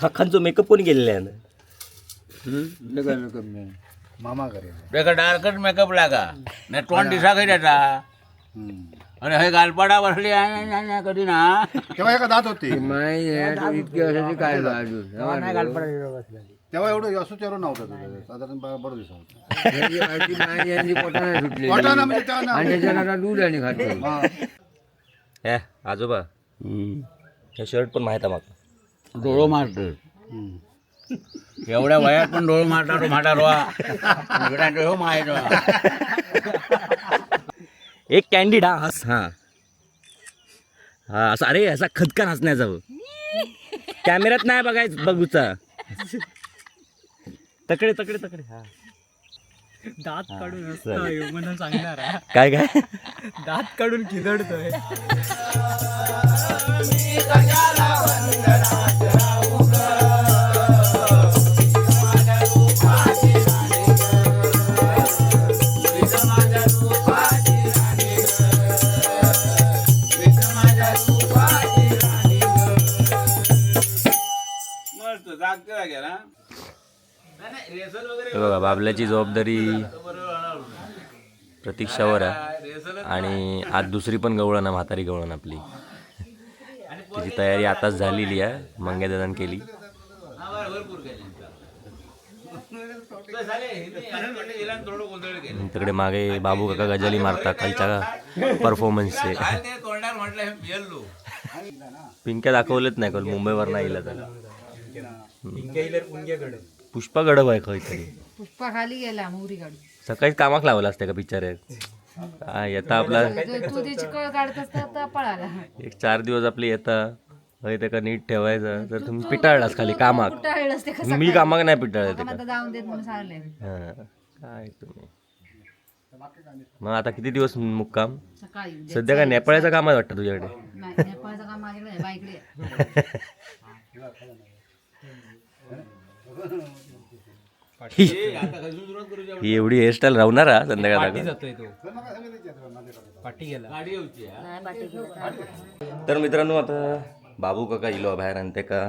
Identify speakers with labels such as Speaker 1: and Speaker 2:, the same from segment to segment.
Speaker 1: काकांचो मेकअप कोणी केलेला आहे
Speaker 2: मामा
Speaker 3: डार्कच मेकअप लागा. नाही तोंड दिसा खंय त्याचा आणि हे गालपाडा बसली कधी ना?
Speaker 2: तेव्हा एका दात होती?
Speaker 4: इतकी वर्षाची काय अजून
Speaker 2: तेव्हा एवढं. असं तेवढं नव्हतं तुझं साधारण बा- बरं होतं.
Speaker 4: याची यांची सुटली
Speaker 2: वाटाणा म्हणजे
Speaker 4: आणि
Speaker 2: ना-
Speaker 4: त्याच्यानं आता दूध आणि खातो.
Speaker 2: हा.
Speaker 1: हे आजोबा. हे शर्ट पण माहीत आहे माका
Speaker 3: डोळो मारतो. एवढ्या वयात पण डोळो मारता तो म्हाटा रोवा. इकडांचो हो माहीत
Speaker 1: एक कॅन्डिड हा. हस हा. हा असं अरे असा खदकान हसण्याचा. कॅमेऱ्यात नाही बघायचं बघूचा तकडे तकडे तकडे. हा.
Speaker 5: दात काढून म्हणून सांगणार.
Speaker 1: काय काय?
Speaker 5: दात काढून खिदडतोय.
Speaker 1: हे बघा बाबल्याची जबाबदारी प्रतीक्षावर आहे. आणि आज दुसरी पण गवळण आहे म्हातारी गवळण आपली. तिची तयारी आताच झालेली आहे मंग्यादादान केली. तिकडे मागे बाबू काका गजाली मारता कालच्या
Speaker 3: हे येल्लो.
Speaker 1: पिंक्या दाखवलेच नाही काल मुंबईवर नाही इला त्याला
Speaker 5: पुंग्याकडे
Speaker 1: पुष्पा गडब आहे काहीतरी.
Speaker 6: पुष्पा खाली गेला मोरी काढून
Speaker 1: सकाळीच कामाक लावला असते का पिक्चर काय येता आपला
Speaker 6: जर तू त्याची कळ काढत असता तर पळाला.
Speaker 1: एक चार दिवस आपले येता. हय त्याका नीट ठेवायचं. तर तुम्ही पिटाळलास खाली कामाक.
Speaker 6: टाळलंस ते कसं
Speaker 1: मी कामाक नाही पिटाळलं
Speaker 6: आपण
Speaker 1: त्याका
Speaker 6: आता जाऊन देत म्हणून सांगले.
Speaker 1: हा काय तुम्ही? मग आता किती दिवस मुक्काम?
Speaker 6: सकाळी.
Speaker 1: सध्या काय नेपाळाचं काम आहे वाटतं तुझ्याकडे?
Speaker 6: नाही नेपाळचं काम माझ्याकडे बाईकडे
Speaker 1: ही एवढी हेअरस्टाईल राहणार हा संध्याकाळ
Speaker 5: जातोय तो. पाठी गेला.
Speaker 3: गाडी होती
Speaker 1: तर मित्रांनो आता बाबू काका इलो बाहेर आणि का?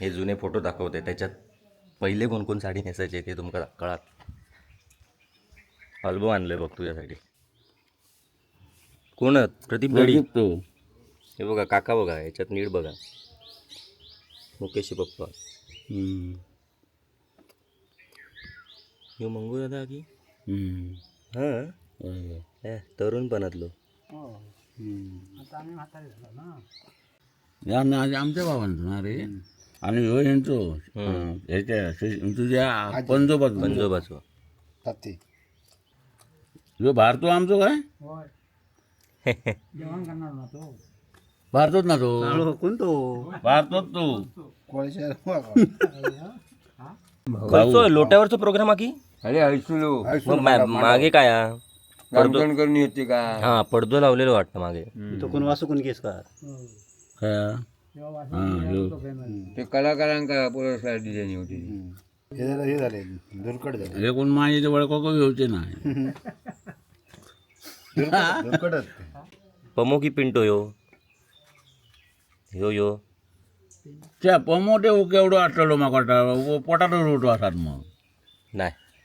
Speaker 1: हे जुने फोटो दाखवते. त्याच्यात पहिले कोण कोण साडी नेसायचे ते तुमका कळात अल्बम आणलोय बघ तुझ्यासाठी कोण? प्रदीप गडी हे बघा काका बघा याच्यात नीट बघा. मुकेशी पप्पा. यो मंगू दादा की? हां? तरुणपणातलो
Speaker 3: या ना. आज आमच्या बाबांचं ना रे आणि ह्यो यांचो ह्याच्या तुझ्या पंजोबाचं.
Speaker 1: पंजोबाचो.
Speaker 3: ह्यो भारतो आमचो काय? भारतोच ना तो.
Speaker 2: कोणतो
Speaker 3: भारतोच तू.
Speaker 2: कोळशा
Speaker 1: खयचो लोट्यावरचो प्रोग्राम हा की?
Speaker 4: अरे हैसुलो
Speaker 1: मग मा- मागे काय हा? पडदो
Speaker 4: गामठण करून येते का?
Speaker 1: हा पडदो लावलेलो वाटतं मागे.
Speaker 2: तो कोण वासू कोण केस का
Speaker 3: काय हा, ह्यो.
Speaker 4: ते कलाकारांका पुरस्कार दिल्याने होती.
Speaker 2: हे झालं हे झाले दुर्कट झाले.
Speaker 3: हे कोण माझे वळखो घेऊचे नाही
Speaker 2: दुर्कटच
Speaker 1: पमो की पिंटो यो. यो यो.
Speaker 3: त्या पमोटे केवढो आटलो वाटता. पोटाटो रोटो आसात मग.
Speaker 1: नाही.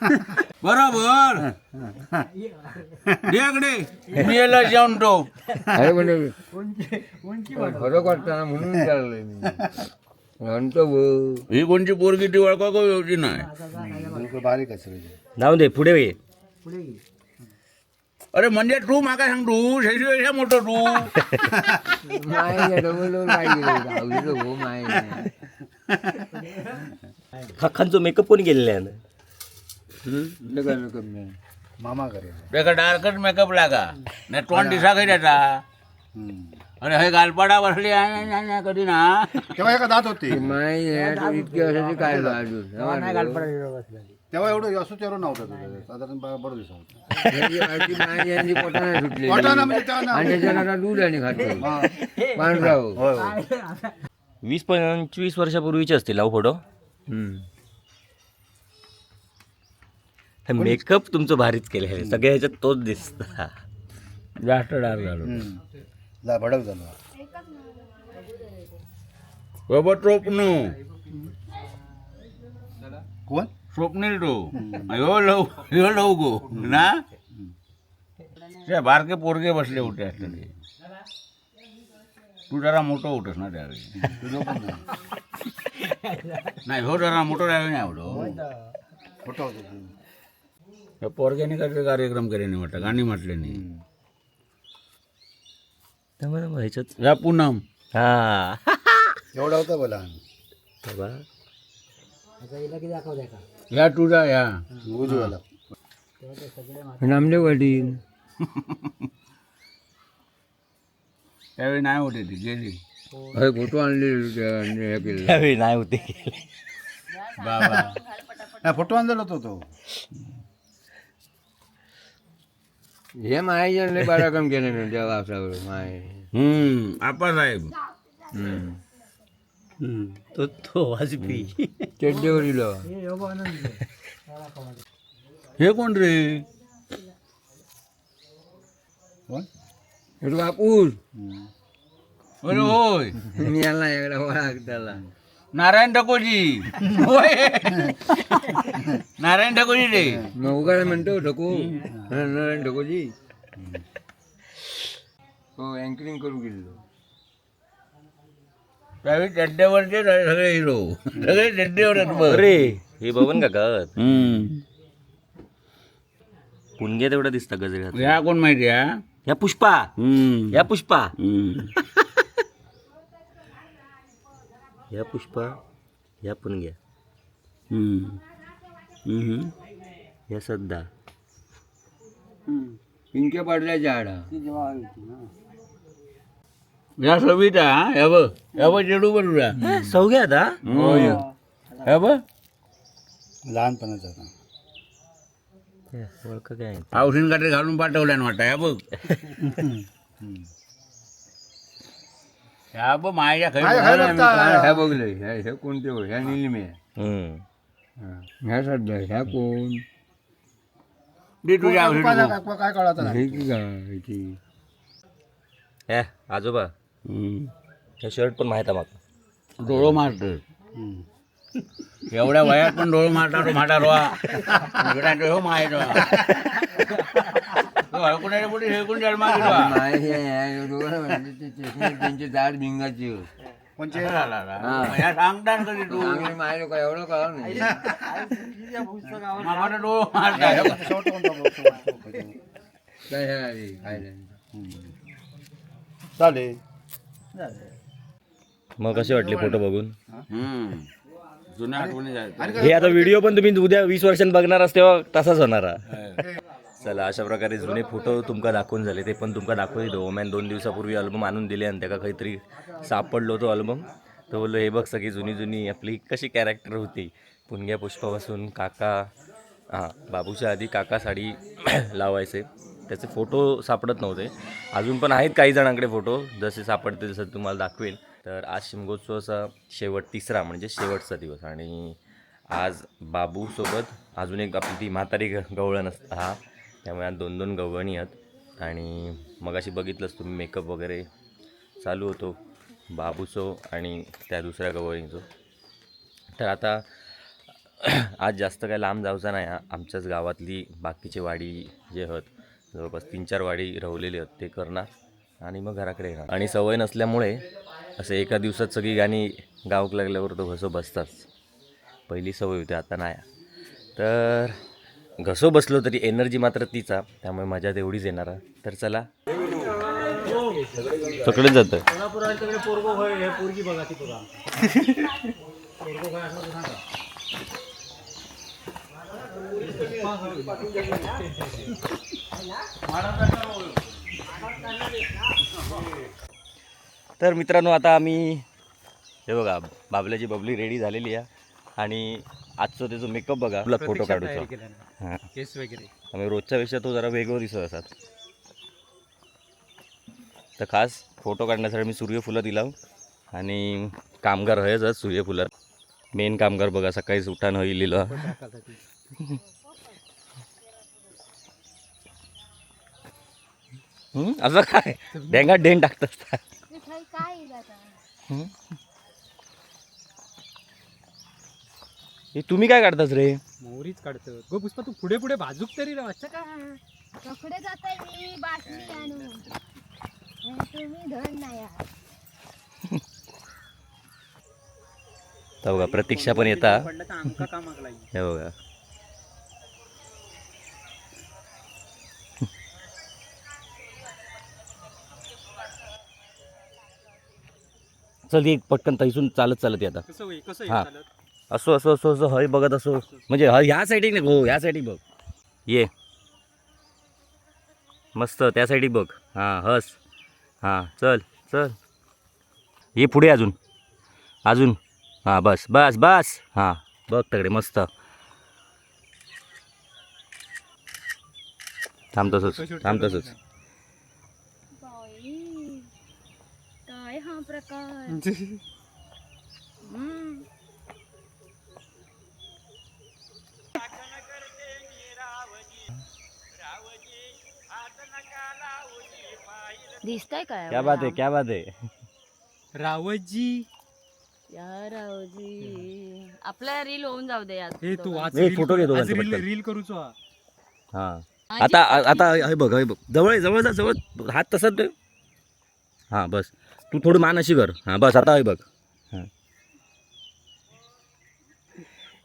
Speaker 3: बरोबर. इकडे. मी याला जेवण तो.
Speaker 4: अरे म्हणजे फरक म्हणून विचारलंय मी. म्हणतो भाऊ
Speaker 3: ही कोणची पोरगी ती ओळखा का व्यवस्थित नाही?
Speaker 2: बारीक
Speaker 1: जाऊ दे पुढे ये.
Speaker 3: अरे म्हणजे तू माका सांग तू शैशी मोठं तू.
Speaker 4: माय डबल भाऊ माय.
Speaker 1: काकांचो मेकअप कोणी केलेला आहे?
Speaker 4: नका नका मी
Speaker 2: मामा करे
Speaker 3: त्याका डार्कच मेकअप लागा नाही तोंड दिसा खंय त्याचा आणि हे गालपाडा बसली आहे, आहे, कधी ना
Speaker 2: तेव्हा एका दात होती
Speaker 4: माय इतकी वर्षाची काय अजून
Speaker 2: तेव्हा एवढं असं चेहरा नव्हता तुझं साधारण बा- बरं दिसत होतं.
Speaker 4: याची आजी माझी यांची पोटाने सुटली
Speaker 2: वाटाणा म्हणजे तेव्हा ना-
Speaker 4: आणि आता दूध आणि खातो पांढरा हो.
Speaker 2: होय होय
Speaker 1: वीस पंचवीस वर्षापूर्वीचे असतील अहो फोटो
Speaker 4: हम्म.
Speaker 1: मेकअप तुमचं भारीच केलं आहे सगळ्या ह्याच्यात तोच दिसत.
Speaker 3: जास्त डार झालो.
Speaker 2: जा भडक झालं.
Speaker 3: बाबा टोपणू
Speaker 2: कोण?
Speaker 3: स्वप्नील तो. ह्यो लव ह्यो लव गो. ना? ते बारके पोरगे बसले होते असते ते तू जरा मोठं होतस ना त्यावेळी.
Speaker 2: तुझं पण नाही.
Speaker 3: नाही हो जरा मोठं त्यावेळी नाही आवडो
Speaker 2: खोटं होतं
Speaker 3: त्या पोरग्याने काहीतरी कार्यक्रम केले नाही वाटतं गाणी म्हटले नाही
Speaker 1: त्यामुळे मग ह्याच्यात
Speaker 3: या पूनम
Speaker 1: हा.
Speaker 2: एवढा होता बोला.
Speaker 3: या तुझा या.
Speaker 2: उजवाला
Speaker 4: नामदेव वडील.
Speaker 3: त्यावेळी नाही होते ती गेली.
Speaker 4: अरे फोटो आणले हे केले.
Speaker 1: त्यावेळी नाही होते.
Speaker 3: बाबा.
Speaker 2: फोटो आणलेला होता तो.
Speaker 4: हे मायाच्या लय पराक्रम केले ना त्या वापरावर माय
Speaker 3: हम्म आप्पासाहेब
Speaker 4: हम्म.
Speaker 1: तो तो वाजपी
Speaker 4: चड्डीवर दिलं
Speaker 3: हे कोण रे
Speaker 2: कोण
Speaker 4: हे तो कापूस
Speaker 2: हम्म.
Speaker 3: अरे होय
Speaker 4: मी
Speaker 3: नारायण ठाकोजी होय. नारायण ठाकोजी रे.
Speaker 4: मग उगाला म्हणतो ढको. नारायण ढकोजी हो अँकरिंग करू गेलो
Speaker 3: त्यावेळी चड्ड्यावरचे सगळे हिरो सगळे चड्ड्यावर आहेत बघ.
Speaker 1: अरे हे बघून का गत
Speaker 3: हम्म.
Speaker 1: पुणगे तेवढं दिसतं गजऱ्यात.
Speaker 3: ह्या कोण माहिती आहे
Speaker 1: या पुष्पा.
Speaker 3: हम्म.
Speaker 1: या पुष्पा.
Speaker 3: हम्म.
Speaker 1: या पुष्पा या पुणग्या
Speaker 3: हम्म. हम्म.
Speaker 1: या सद्दा.
Speaker 4: पिंक्या पाडल्याच्या आडा
Speaker 3: या सविता ह्या बघ. ह्या बघ चेडू बरोबर
Speaker 1: सौग्या आता.
Speaker 3: ह्या बघ.
Speaker 2: लहानपणाचा.
Speaker 1: ओळख काय
Speaker 3: काटे घालून पाठवल्या ना वाटतं ह्या बघ. ह्या बघ माझ्या
Speaker 2: बघता?
Speaker 4: ह्या बघले ह्या ह्या कोणते हो ह्या निलिमे
Speaker 1: हम्म.
Speaker 4: ह्या सध्या ह्या कोण?
Speaker 3: दे तुझ्या
Speaker 2: काय-
Speaker 3: औषध
Speaker 2: काय काय- कळत नाही.
Speaker 4: हे की
Speaker 1: आजोबा. हे शर्ट पण माहीत आहे मला
Speaker 3: डोळं मारत. एवढ्या वयात पण डोळं मारता म्हाटा रोवा हो माय
Speaker 4: हे आहे, दोघं म्हणजे ते चष्मे त्यांची दाढ भिंगाची हो.
Speaker 3: कधी तू?
Speaker 4: आम्ही एवढं कळलं नाही.
Speaker 3: मामाला डोळं मारता
Speaker 2: शेवट कोणता बघतो?
Speaker 4: काय हे आहे, खायला.
Speaker 2: चालेल.
Speaker 1: मग कसे वाटले फोटो बघून?
Speaker 3: हम्म. जुन्या आठवणी जायचं
Speaker 1: हे आता व्हिडिओ पण तुम्ही उद्या वीस वर्षांनी बघणार असते तेव्हा तसाच होणार. आहे. चला अशा प्रकारे जुने फोटो तुमका दाखवून झाले. ते पण तुमका दाखवू देतो ओमॅन दोन दिवसापूर्वी अल्बम आणून दिले आणि त्याका काहीतरी सापडलो तो अल्बम तर बोललो हे बघ सगळी जुनी जुनी आपली कशी कॅरेक्टर होती. पुणग्या पुष्पापासून काका हां बाबूच्या आधी काका साडी लावायचे. त्याचे फोटो सापडत नव्हते. अजून पण आहेत काही जणांकडे फोटो जसे सापडते जसं तुम्हाला दाखवेल. तर आज शिमगोत्सवाचा शेवट तिसरा म्हणजे शेवटचा दिवस. आणि आज बाबूसोबत अजून एक आपली ती म्हातारी ग गवळण असतं. हा. त्यामुळे आज दोन दोन गवळणी आहेत. आणि मगाशी बघितलंच तुम्ही मेकअप वगैरे चालू होतो बाबूचो आणि त्या दुसऱ्या गवळणीचो. तर आता आज जास्त काय लांब जाऊचा नाही. हा आमच्याच गावातली बाकीचे वाडी जे आहेत जवळपास तीन चार वाडी रवलेले आहेत ते करणार आणि मग घराकडे येणार. आणि सवय नसल्यामुळे असं एका दिवसात सगळी गाणी गावक लागल्यावर तो घसो बसताच पहिली सवय होती आता नाही. तर घसो बसलो तरी एनर्जी मात्र तीचा. त्यामुळे मजा तेवढीच येणार आहे. तर चला. सगळेच जातं तर मित्रांनो आता आम्ही हे बघा बाबल्याची बबली रेडी झालेली आहे. आणि आजचं त्याचं मेकअप बघा. तुला फोटो काढूचा. हां.
Speaker 5: केस वगैरे.
Speaker 1: त्यामुळे रोजच्या पेक्षा तो जरा वेगळं दिसत असतात तर खास फोटो काढण्यासाठी मी सूर्यफुलं दिला आणि कामगार हयच सूर्यफुलं मेन कामगार बघा सकाळीच उठान हई लिहिलं. हं? असं काय? डेंगा डेन टाकत असतात. हं? तुम्ही काय काढताच रे?
Speaker 5: मोहरीच काढतो गो पुष्पा तू पुढे पुढे बाजूक तरी राह असं का
Speaker 7: कपडे जाताय मी बाटली आणून. आणि तुम्ही धन नाही आहात.
Speaker 1: तर बघा प्रतीक्षा पण येता.
Speaker 5: पडलं तर आमका कामाक लागेल
Speaker 1: हे बघा. चल एक पटकन तैसून चालत चालत ये आता.
Speaker 5: कसं होईल? कसं
Speaker 1: हा.
Speaker 5: येईल चालत?
Speaker 1: असो असो असो असो हय बघत असो. म्हणजे ह ह्या साईडिक नाही हो ह्या साईडिक बघ. ये. मस्त त्या साईडिक बघ. हां हस. हां चल चल. ये पुढे अजून. अजून. हां बस बस बस. हां बघ तकडे मस्त. थांब तसंच थांब तसंच.
Speaker 7: बाई, काय हा प्रकार हम्म. दिसतंय काय
Speaker 1: क्या बात आहे क्या बात आहे?
Speaker 5: रावजी.
Speaker 7: या रावजी. आपला रील होऊन जाऊ दे यात
Speaker 5: हे तू आज
Speaker 1: नाही,
Speaker 5: रील
Speaker 1: फोटो
Speaker 5: करू-
Speaker 1: घेतो
Speaker 5: आज
Speaker 1: त्यांचा
Speaker 5: रील
Speaker 1: पटकन.
Speaker 5: रील करूचो हा.
Speaker 1: हां. आता आता हे बघ हे बघ. जवळ जवळ जा जवळ. हात तसाच ठेव. हां बस. तू थोडं मान अशी कर. हां बस आता हे बघ. हां.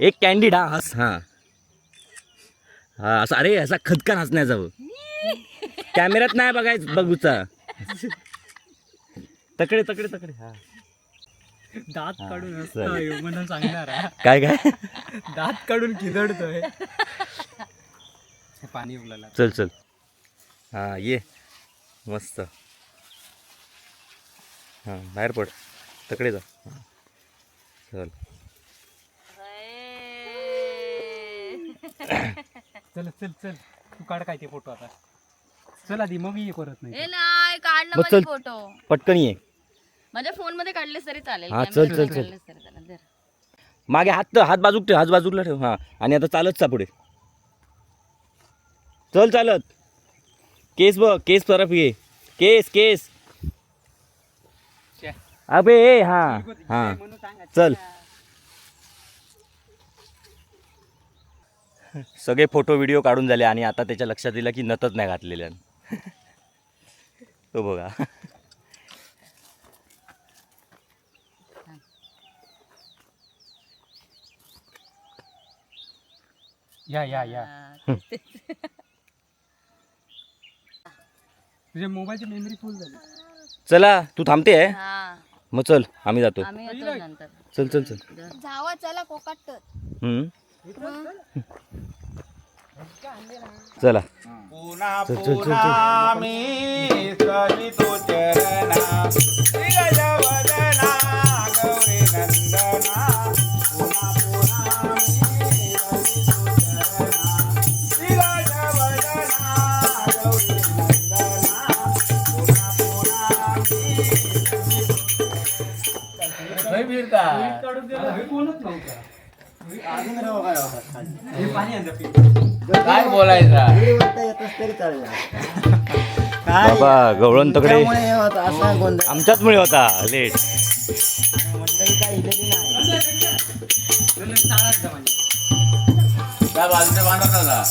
Speaker 1: एक कॅन्डिड हा हस हां. हा असं अरे असा खदकान हसण्याचा कॅमेऱ्यात नाही बघायचं बघूचा. तकडे तकडे तकडे हा.
Speaker 5: दात काढून म्हणून सांगणार.
Speaker 1: काय काय?
Speaker 5: दात काढून किदडतोय हे पाणी उरलेलं
Speaker 1: चल चल. हां ये. मस्त. हां बाहेर पड. तकडे जा. चल.
Speaker 5: चल चल चल. तू काढ काय ते फोटो आता. चल आधी मग ये परत नाही
Speaker 7: ए नाही काढ ना
Speaker 1: मग
Speaker 7: माझे
Speaker 1: चल.
Speaker 7: फोटो.
Speaker 1: पटकन ये.
Speaker 7: माझ्या फोनमध्ये काढलेस तरी चालेल.
Speaker 1: हा, चल, चल, चल.
Speaker 7: काढलेस तरी चालेल. धर.
Speaker 1: मागे हात हात बाजूक ठेव हात बाजूला ठेव. हां आणि आता चालत चा पुढे. चल चालत. केस बघ केस तरफ ये. केस केस.
Speaker 5: च्या.
Speaker 1: अबे हां हां.
Speaker 5: म्हणून सांग.
Speaker 1: चल. सगळे फोटो व्हिडिओ काढून झाले आणि आता त्याच्या लक्षात दिलं की नतच नाही घातलेल्या तो बघा.
Speaker 5: या या या. तुझ्या मोबाईलची मेमरी फुल झाली.
Speaker 1: चला तू थांबते आहे
Speaker 7: हा.
Speaker 1: मग चल आम्ही जातो.
Speaker 7: आम्ही येतो नंतर.
Speaker 1: चल चल चल.
Speaker 7: जावा चला कोकाट
Speaker 1: हम्म. चला.
Speaker 3: पुन्हा. पुन्हा मी सवितो चरणा श्रीगज वदना गौरी नंदना. पुन्हा पुन्हा मी सवितो चरणा श्रीगज वदना गौरी नंदना. पुन्हा पुन्हा मी काय बोलायचा?
Speaker 1: बाबा गवळण तकडे आमच्याच मुळे होता लेट.
Speaker 3: त्या बाजूने बांधत होता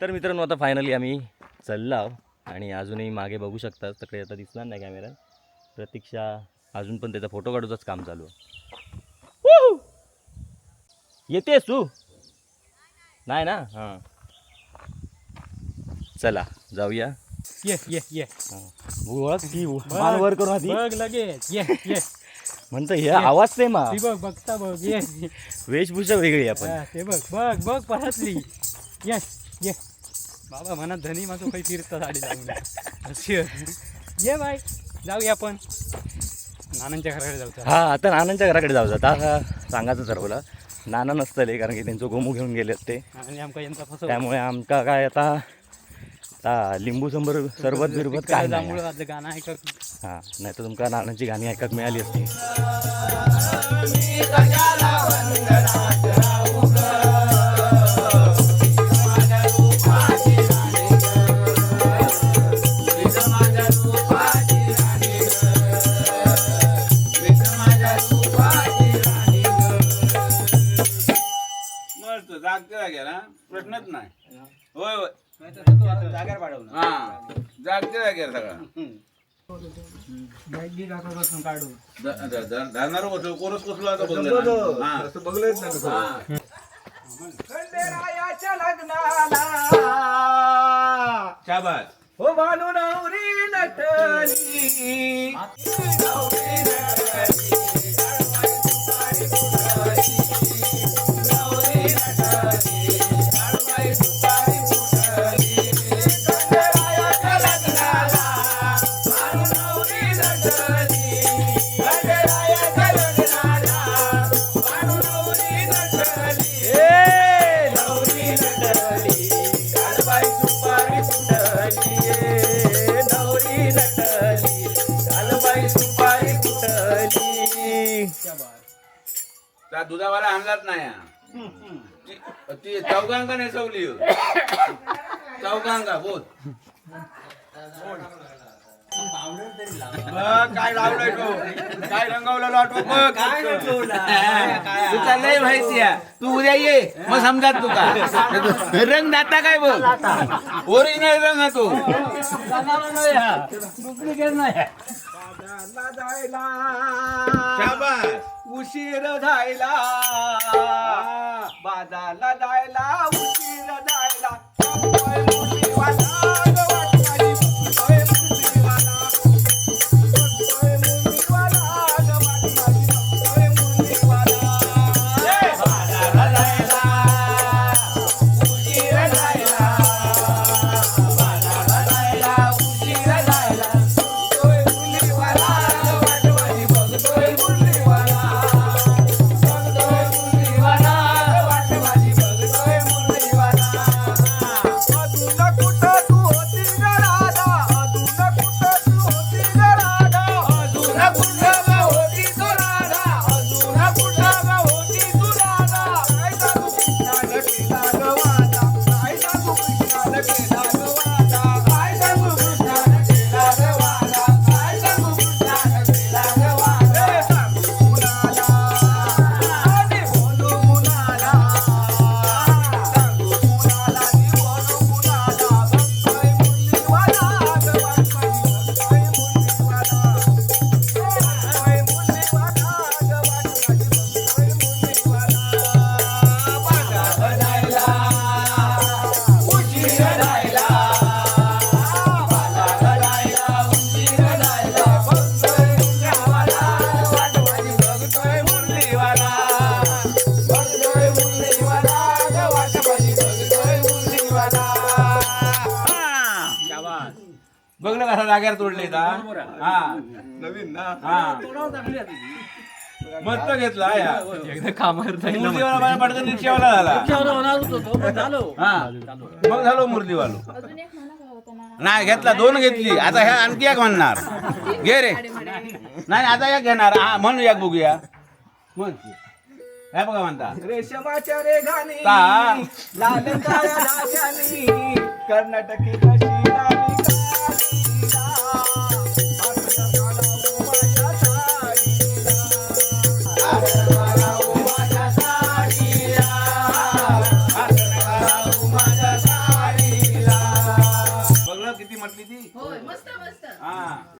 Speaker 1: तर मित्रांनो आता फायनली आम्ही चाललो आणि अजूनही मागे बघू शकता तिकडे आता दिसणार नाही कॅमेरा प्रतीक्षा अजून पण त्याचा फोटो काढूचंच काम चालू आहे! येतेस तू? नाही ना? हां. चला जाऊया.
Speaker 5: ये ये ये.
Speaker 1: ओळख ती मान वर करून आधी.
Speaker 5: बघ लगेच. ये ये.
Speaker 1: म्हणतो हे आवाज सेम हा.
Speaker 5: ती बघ बघता बघ. ये.
Speaker 1: वेशभूषा वेगळी आपण.
Speaker 5: ते बघ बघ बघ परतली. ये. ये. बाबा म्हणा धनी माझं काही फिरता साडी अशी ये बाय जाऊया आपण. नानांच्या घराकडे जाऊ.
Speaker 1: हा आता नानांच्या घराकडे जाऊ आता हा सांगायचं ठरवलं नाना नसतले कारण की त्यांचं गोमू घेऊन गेलेत ते.
Speaker 5: आणि आमका यांचा फसव
Speaker 1: त्यामुळे आमका काय आता आता लिंबू संबर सरबत बिरबत काय
Speaker 5: जांभूळ गाणं ऐकत
Speaker 1: हां नाही तर तुमका नानांची गाणी ऐकत मिळाली असती.
Speaker 3: जागते जाग्याला प्रश्नच नाही. होय होय. हा. सगळा. धरणारा बसलो कोरस कसलो आता. हा. हा. शाबास.
Speaker 5: हो भानू नवरी नटली.
Speaker 3: दुधावाला आणलाच नाही हा. ती- ती चौकांका नेसवली चौकांका बोल बघ, काय लावलंय तो? काय बघ तुका लय माहिती आहे. तू उद्या ये मग समजात तुका. रंग दाता काय बघ? ओरिजिनल रंग हा तो.
Speaker 5: उशीर जायला बाजारला जायला
Speaker 3: जाग्यावर तोडले हा. नवीन ना? हा. मस्त घेतला या.
Speaker 5: एकदा कामावर
Speaker 3: मुरलीवाला माझ्या पडकन रिक्षावाला झाला. हा. मग झालो मुरलीवालो नाही घेतला दोन घेतली. आता ह्या आणखी एक म्हणणार. घे रे. नाही आता एक घेणार. हा म्हणू एक बघूया. म्हण. हे बघा म्हणता.
Speaker 5: रेशमाच्या रेघानी
Speaker 3: का?
Speaker 5: लाल काळ्या धाग्यानी कर्नाटकी कशी i'm
Speaker 3: love.